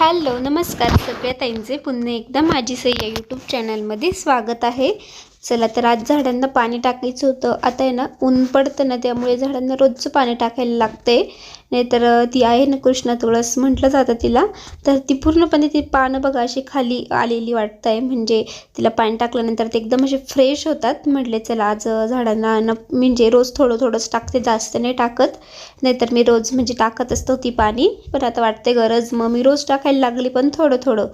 Hello नमस्कार सगळ्या ताईंचे पुन्हा एकदा माझी सय्या यूट्यूब चॅनलमध्ये स्वागत आहे. चला तर आज झाडांना पाणी टाकायचं होतं. आता आहे ना ऊन पडतं ना त्यामुळे झाडांना रोजचं पाणी टाकायला लागते नाहीतर ती आहे ना कृष्णा तुळस म्हटलं जातं तिला. तर ती पूर्णपणे ती पानं बघा अशी खाली आलेली वाटत आहे म्हणजे तिला पाणी टाकल्यानंतर ते एकदम असे फ्रेश होतात. म्हटले चला आज झाडांना न म्हणजे रोज थोडं थोडंच टाकते जास्त नाही टाकत. नाहीतर मी रोज म्हणजे टाकत असतो ती पाणी. पण आता वाटते गरज. मग मी रोज टाकायला लागली पण थोडं थोडं.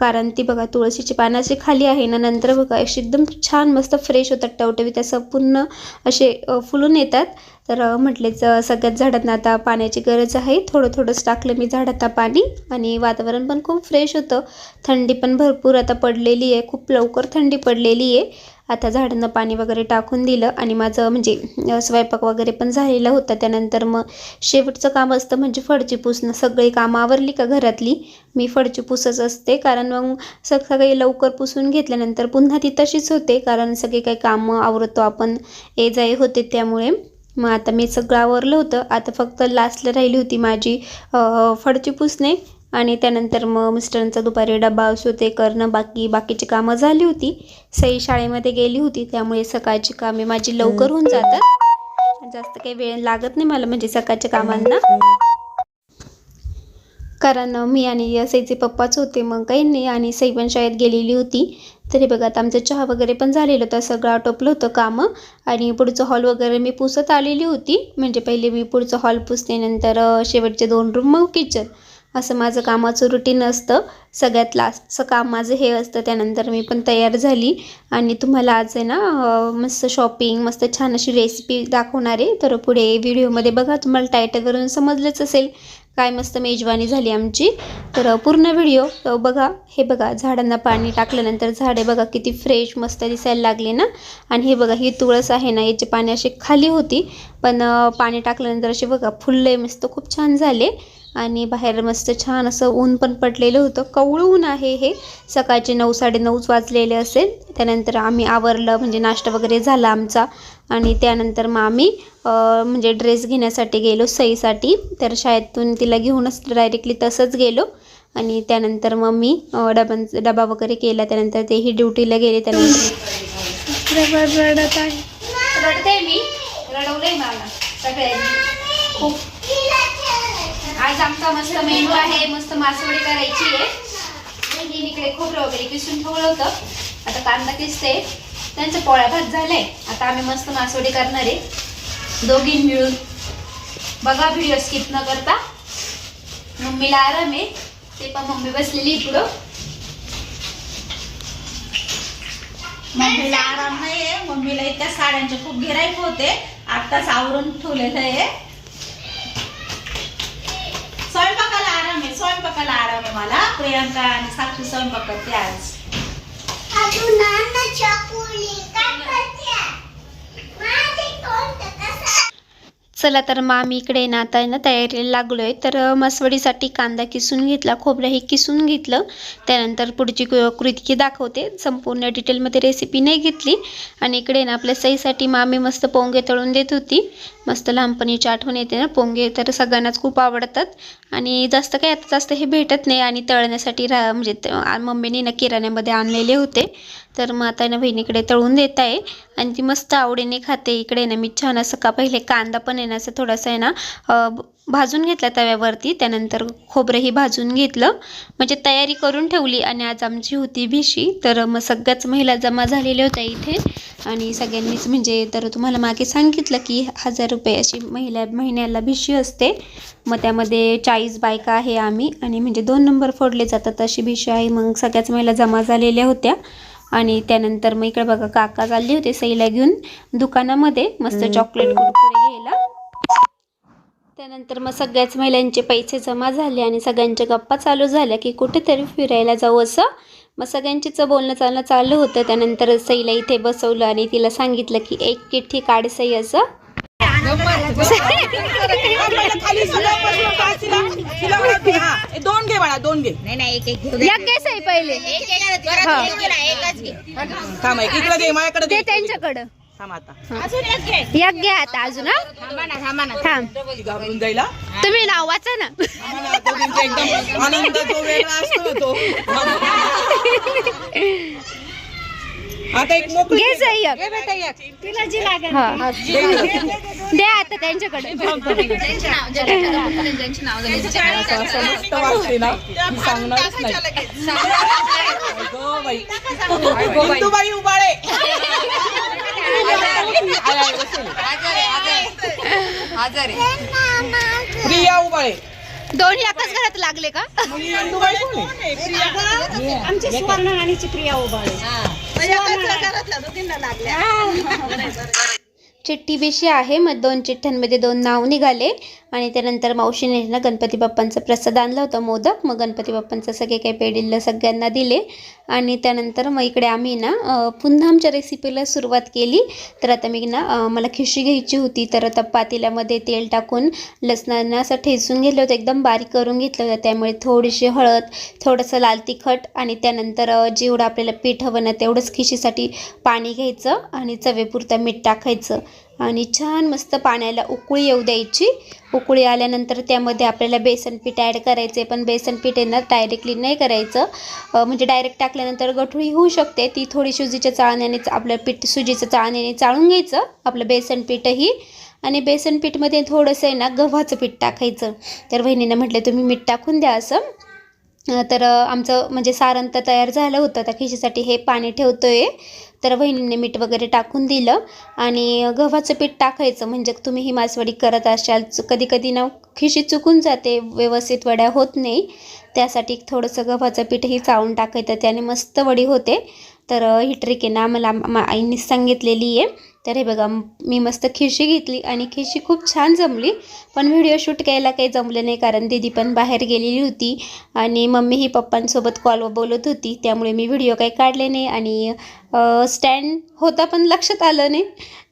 कारण ती बघा तुळशीची पानं अशी खाली आहे ना नंतर बघा अशी एकदम छान मस्त फ्रेश होतात टवटवीत असं पूर्ण असे फुलून येतात. तर म्हटलेच सगळ्याच झाडांना आता पाण्याची गरज आहे. थोडं थोडंच टाकलं मी झाडांना पाणी आणि वातावरण पण खूप फ्रेश होतं. थंडी पण भरपूर आता पडलेली आहे. खूप लवकर थंडी पडलेली आहे. आता झाडांना पाणी वगैरे टाकून दिलं आणि माझं म्हणजे स्वयंपाक वगैरे पण झालेला होता. त्यानंतर मग शेवटचं काम असतं म्हणजे फडची पुसणं सगळी कामं आवरली का घरातली? मी फडची पुसच असते. कारण मग सकाळी सगळी लवकर पुसून घेतल्यानंतर पुन्हा ती तशीच होते. कारण सगळे काही कामं आवरतो आपण. ये जाय होते त्यामुळे. मग आता मी सगळं आवरलं होतं. आता फक्त लास्टला राहिली होती माझी फडची पुसणे आणि त्यानंतर मग मिस्टरांचा दुपारी डबा असो ते करणं बाकी बाकीची कामं झाली होती. सई शाळेमध्ये गेली होती त्यामुळे सकाळची कामे माझी लवकर होऊन जातात. जास्त काही वेळ लागत नाही मला म्हणजे सकाळच्या कामांना. कारण मी आणि सईचे पप्पाच होते मग काही नाही. आणि सई पण शाळेत गेलेली होती. तरी बघा आता आमचं चहा वगैरे पण झालेलं होतं सगळं आटोपलं होतं कामं. आणि पुढचं हॉल वगैरे मी पुसत आलेली होती. म्हणजे पहिले मी पुढचं हॉल पुसते नंतर शेवटचे दोन रूम मग किचन असं माझं कामाचं रुटीन असतं. सगळ्यात लास्टचं काम माझं हे असतं. त्यानंतर मी पण तयार झाली. आणि तुम्हाला आज आहे ना मस्त शॉपिंग मस्त छान अशी रेसिपी दाखवणार आहे. तर पुढे व्हिडिओमध्ये बघा तुम्हाला टायटलवरून समजलंच असेल. काय मस्त मेजवानी झाली आमची. तर पूर्ण व्हिडिओ बघा. हे बघा झाडांना पाणी टाकल्यानंतर झाडे बघा किती फ्रेश मस्त दिसायला लागले ना. आणि हे बघा ही तुळस आहे ना याचे पाणी असे खाली होती. पण पाणी टाकल्यानंतर असे बघा फुलले मस्त खूप छान झाले. आणि बाहेर मस्त छान असं ऊन पण पडलेलं होतं. कवळं ऊन आहे हे. सकाळचे नऊ साडेनऊच वाजलेले असेल. त्यानंतर आम्ही आवरलं म्हणजे नाश्ता वगैरे झाला आमचा. आणि त्यानंतर मग आम्ही म्हणजे ड्रेस घेण्यासाठी गेलो सईसाठी. तर शाळेतून तिला घेऊनच डायरेक्टली तसंच गेलो. आणि त्यानंतर मग मी डबां डबा वगैरे केला. त्यानंतर तेही ड्युटीला गेले. त्यानंतर रडत आहे. रडते मी. रडवलंय मला. सगळ्यांनी. खूप आज आमचा मस्त मेनू आहे मस्त मासवडी करायची आहे. मी इकडे खोबरं वगैरे किसून ठेवलं होतं. आता कांदा किसते त्यांचं पोळ्या भात झालाय. आता आम्ही मस्त मासवडी करणार आहे. दोघी मिळून. बघा व्हिडिओ स्किप न करता. मम्मीला आराम आहे. ते पण मम्मी बसलेली पुढं मम्मीला आराम नाहीये. मम्मीला इतक्या साड्यांचे खूप गिराईक होते. आत्ताच आवरून ठेवलेलं आहे. मला प्रियांका आणि साक्षी स्वयंपाक करते आज. चला तर मग आम्ही इकडे ना आता ना तयारीला लागलो आहे तर मासवडीसाठी कांदा किसून घेतला खोबरंही किसून घेतलं. त्यानंतर पुढची क- कृती दाखवते. संपूर्ण डिटेलमध्ये रेसिपी नाही घेतली. आणि इकडे ना आपल्या सईसाठी मामी मस्त पोंगे तळून देत होती. मस्त लहानपणीची आठवण येते ना पोंगे तर सगळ्यांनाच खूप आवडतात. आणि जास्त काही आता जास्त हे भेटत नाही आणि तळण्यासाठी रा म्हणजे त- मम्मीने ना किराण्यामध्ये आणलेले होते. तर मग आता ना बहिणीकडे तळून देत आहे. आणि ती मस्त आवडीने खाते. इकडे ना मी छान असं का पहिले कांदा पण आहे ना असं थोडासा आहे ना भाजून घेतला तव्यावरती. त्यानंतर खोबरंही भाजून घेतलं. म्हणजे तयारी करून ठेवली आणि आज आमची होती भिशी. तर मग सगळ्याच महिला जमा झालेल्या होत्या इथे. आणि सगळ्यांनीच म्हणजे तर तुम्हाला मागे सांगितलं की हजार रुपये अशी महिला महिन्याला भिशी असते. मग त्यामध्ये चाळीस बायका आहे आम्ही. आणि म्हणजे दोन नंबर फोडले जातात अशी भिशी आहे. मग सगळ्याच महिला जमा झालेल्या होत्या. आणि त्यानंतर मग इकडे बघा काका चालले होते सईला घेऊन दुकानामध्ये. मस्त चॉकलेट कुरकुरे घ्यायला. त्यानंतर मग सगळ्याच महिलांचे पैसे जमा झाले आणि सगळ्यांच्या गप्पा चालू झाल्या की कुठेतरी फिरायला जाऊ असं. मग सगळ्यांचीच बोलणं चालणं चालू होतं. त्यानंतर सईला इथे बसवलं आणि तिला सांगितलं की एक चिठ्ठी काढ सई असं. दोन घे बाळा दोन घे. पहिले इकडे त्यांच्याकडं. एक घे. एक घ्या आता अजून थांबा घाबरून. तुम्ही नाव वाचा ना. आम्हाला दोघींचा एकदम आनंद जो वेगळा असतो ना तो. आता एक मोकळी घे सही एक. तिला जी लागेल. हा द्या आता त्यांच्याकडे. असं असं मस्त वाटते ना. मी सांगणारच नाही. अगं बाई. इंदुबाई उबाळे आय, आय, बसेल. प्रिया उबाळे दोन्ही एकाच घरात लागले का? ही आमची सुवर्ण राणीची प्रिया उभाळे चिठ्ठी बिशी आहे मग दोन चिठ्ठ्यांमध्ये दोन नाव निघाले. आणि त्यानंतर मावशीने ना गणपती बाप्पांचा प्रसाद आणला होता मोदक. मग गणपती बाप्पांचं सगळे काही पेडिल्लं सगळ्यांना दिले. आणि त्यानंतर मग इकडे आम्ही ना पुन्हा आमच्या रेसिपीला सुरुवात केली. तर आता मी ना मला खिशी घ्यायची होती. तर आता पातेल्यामध्ये तेल टाकून लसणानं असं ठेचून घेतलं होतं. एकदम बारीक करून घेतलं होतं. त्यामुळे थोडीशी हळद थोडंसं लाल तिखट आणि त्यानंतर जेवढं आपल्याला पीठ हवं ना तेवढंच खिशीसाठी पाणी घ्यायचं आणि चवेपुरतं मीठ टाकायचं. आणि छान मस्त पाण्याला उकळी येऊ द्यायची. उकळी आल्यानंतर त्यामध्ये आपल्याला बेसन पीठ ॲड करायचे पण बेसन पीठ यांना डायरेक्टली नाही करायचं. म्हणजे डायरेक्ट टाकल्यानंतर गठुळी होऊ शकते. ती थोडी सुजीच्या चाळण्याने आपलं पीठ सुजीचं चाळण्याने चाळून घ्यायचं आपलं बेसन पीठही. आणि बेसन पीठमध्ये थोडंसं आहे ना गव्हाचं पीठ टाकायचं. तर वहिनीनं म्हटलं तुम्ही मीठ टाकून द्या असं. तर आमचं म्हणजे सारण तर तयार झालं होतं त्या खिशीसाठी. हे पाणी ठेवतो आहे तर वहिनीने मीठ वगैरे टाकून दिलं आणि गव्हाचं पीठ टाकायचं. म्हणजे तुम्ही ही मासवडी करत असाल कधी कधी ना खिशी चुकून जाते व्यवस्थित वड्या होत नाही. त्यासाठी थोडंसं गव्हाचं पीठही चाळून टाकायचं. त्याने मस्त वडी होते. तर ही ट्रिक आहे ना मला मा सांगितलेली आहे. तर हे बघा मी मस्त खिशी घेतली आणि खिशी खूप छान जमली. पण व्हिडिओ शूट करायला काही जमलं नाही कारण दीदी पण बाहेर गेलेली होती आणि मम्मी ही पप्पांसोबत कॉलवर बोलत होती. त्यामुळे मी व्हिडिओ काही काढले नाही आणि स्टँड होता पण लक्षात आलं नाही.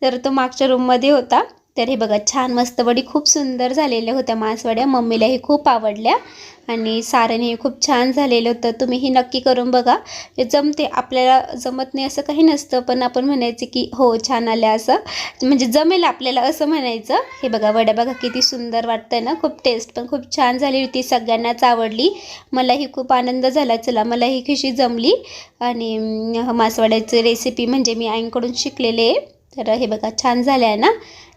तर तो मागच्या रूममध्ये होता. तर हे बघा छान मस्त वडी खूप सुंदर झालेल्या होत्या मासवड्या. मम्मीलाही खूप आवडल्या आणि सारण हे खूप छान झालेलं होतं. तुम्हीही नक्की करून बघा. हे जमते आपल्याला जमत नाही असं काही नसतं पण आपण म्हणायचं की हो छान आल्या असं. म्हणजे जमेल आपल्याला असं म्हणायचं. हे बघा वड्या बघा किती सुंदर वाटतं ना. खूप टेस्ट पण खूप छान झाली होती. सगळ्यांनाच आवडली. मलाही खूप आनंद झाला. चला मला ही खिशी जमली. आणि मासवड्याची रेसिपी म्हणजे मी आईंकडून शिकलेले आहे. तर हे बघा छान झालं आहे ना?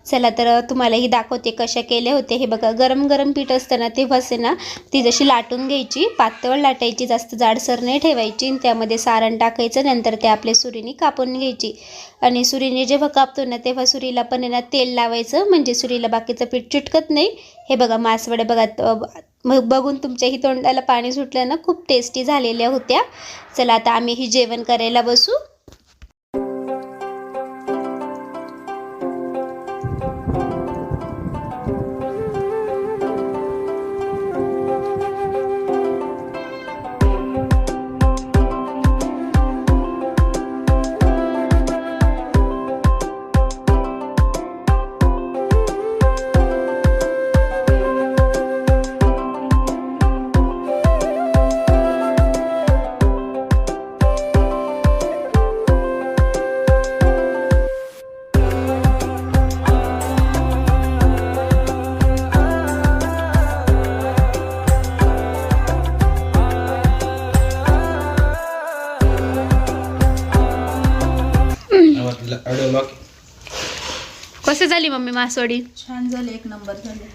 चला तर तुम्हालाही दाखवते कशा केले होते. हे बघा गरम गरम पीठ असतं ना तेव्हाच आहे ना ती जशी लाटून घ्यायची पातळ लाटायची जास्त जाडसर नाही ठेवायची आणि त्यामध्ये सारण टाकायचं नंतर ते आपल्या सुरीने कापून घ्यायची. आणि सुरीने जेव्हा कापतो ना तेव्हा सुरीला पण ना तेल लावायचं म्हणजे सुरीला बाकीचं पीठ चिटकत नाही. हे बघा मासवडे बघा मग बघून तुमच्याही तोंडाला पाणी सुटलं ना खूप टेस्टी झालेल्या होत्या. चला आता आम्ही ही जेवण करायला बसू. कसं झाली मम्मी मासवडी? छान झाले एक नंबर झाले.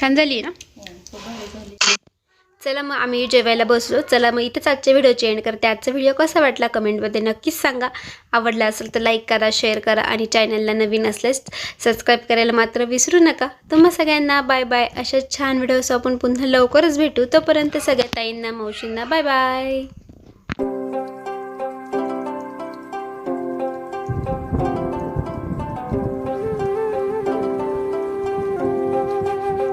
छान झाली ना? हो, खूप भारी झाली. चला मग आम्ही जेवायला बसलो. चला मग इथंच आजच्या व्हिडिओची एंड करते. आजचा व्हिडिओ कसा वाटला कमेंटमध्ये नक्कीच सांगा. आवडला असेल तर लाईक करा शेअर करा आणि चॅनलला नवीन असल्यास सबस्क्राईब करायला मात्र विसरू नका. तुम्हा सगळ्यांना बाय बाय अशा छान व्हिडिओज आपण पुन्हा लवकरच भेटू. तोपर्यंत सगळ्या ताईंना मावशींना बाय बाय